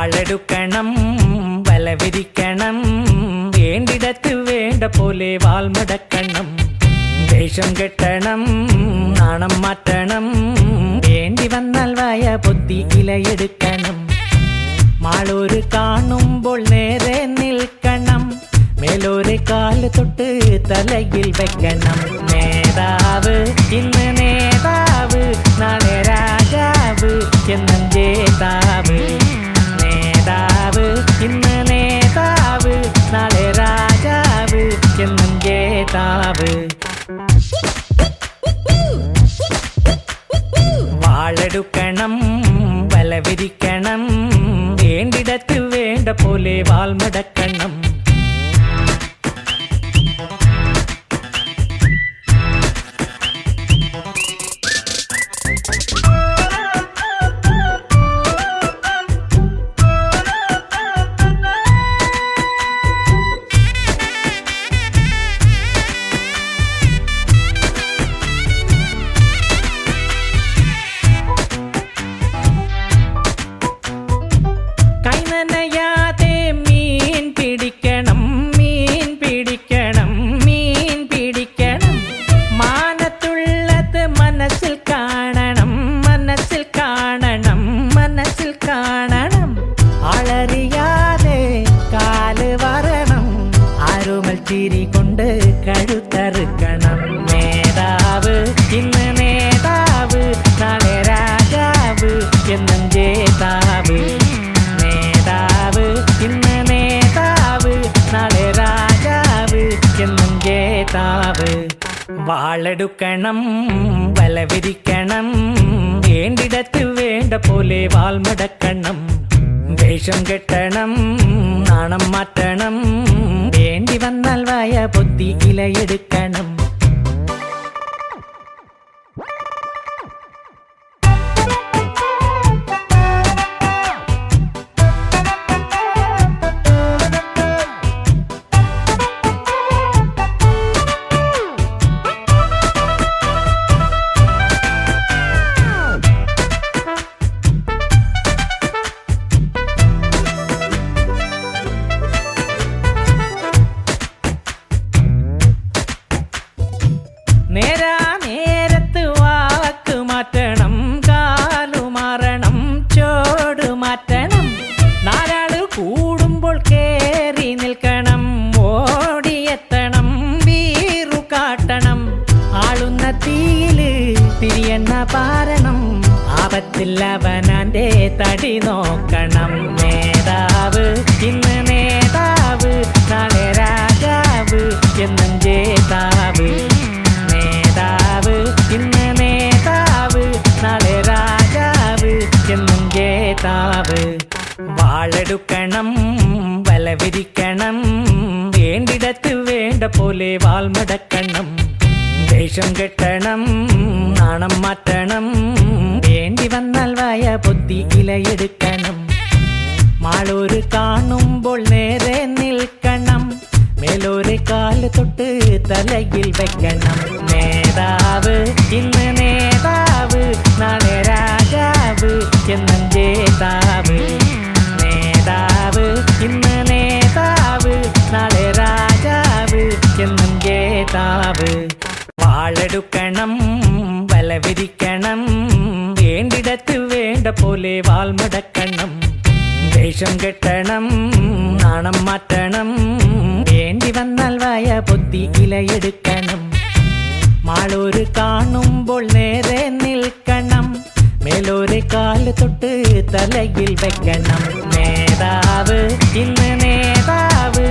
വാളെടുക്കണം വലവിരിക്കണം വേണ്ടിടത്ത് വേണ്ട പോലെ വാൾമടക്കണം വേഷം കെട്ടണം നാണം മാറ്റണം വേണ്ടി വന്നാൽ വായ ബുദ്ധി ഇലയെടുക്കണം. മാളൂര് കാണുമ്പോൾ നേരെ നിൽക്കണം മേലോര് കാൽ തൊട്ട് തലയിൽ വെക്കണം. നേതാവ് கனவு. வாழெடுக்கணும் வல விரிக்கணும் வேண்டிடத்து வேண்ட போலே வாழ்மடக்கணும் திரி கொண்டு கழுத்தறுக்கணும். நேதாவு இன்னு நேதாவு நாளை ராஜாவு என்னும் ஜேதாவு நேதாவு இன்னு நேதாவு நாளை ராஜாவு என்னும் ஜேதாவு வாழெடுக்கணும் வல விரிக்கணும் வேண்டிடத்து வேண்ட போலே வாழ்மடக்கணும் வேஷம் கெட்டணம் நாணம் மாற்றணம் பொத்தி இலை எடுக்கணும். കാട്ടണം. ആളുന്ന തീയിൽ തിരിയെണ്ണ പാരണം. ആപത്തില്ലവനാന്റെ തടി നോക്കണം. നേതാവ് ഇന്ന് നേതാവ് നാളെ രാജാവ് എന്നും ജേതാവ്. നേതാവ് ഇന്ന് നേതാവ് നാളെ രാജാവ് എന്നും ജേതാവ്. വാളെടുക്കണം വലവിരിക്കണം வேண்ட போலே வால் மடக்கண்ணம் தேஷம் கெட்டணம் நாணம் மாற்றணம். வேண்டி வந்தால் வாய புத்தி இலை எடுக்கணும். மாளோரு காணும்போல் நேரே நிற்கணும் மேலோரு காலு தொட்டு தலையில் வைக்கணும். நேதாவு இன்னு நேதாவு நானே ராஜாவு என்னே വാളെടുക്കണം വലവിരിക്കണം. വേണ്ടിടത്ത് വേണ്ട പോലെ വാൾമടക്കണം വേഷം കെട്ടണം നാണം മാറ്റണം. വേണ്ടി വന്നാൽ വായ പൊത്തി ഇലയെടുക്കണം. മാളൂര് കാണുമ്പോൾ നേരെ നിൽക്കണം. മേലോരെ കാൽ തൊട്ട് തലയിൽ വെക്കണം. നേതാവ് ഇന്ന് നേതാവ്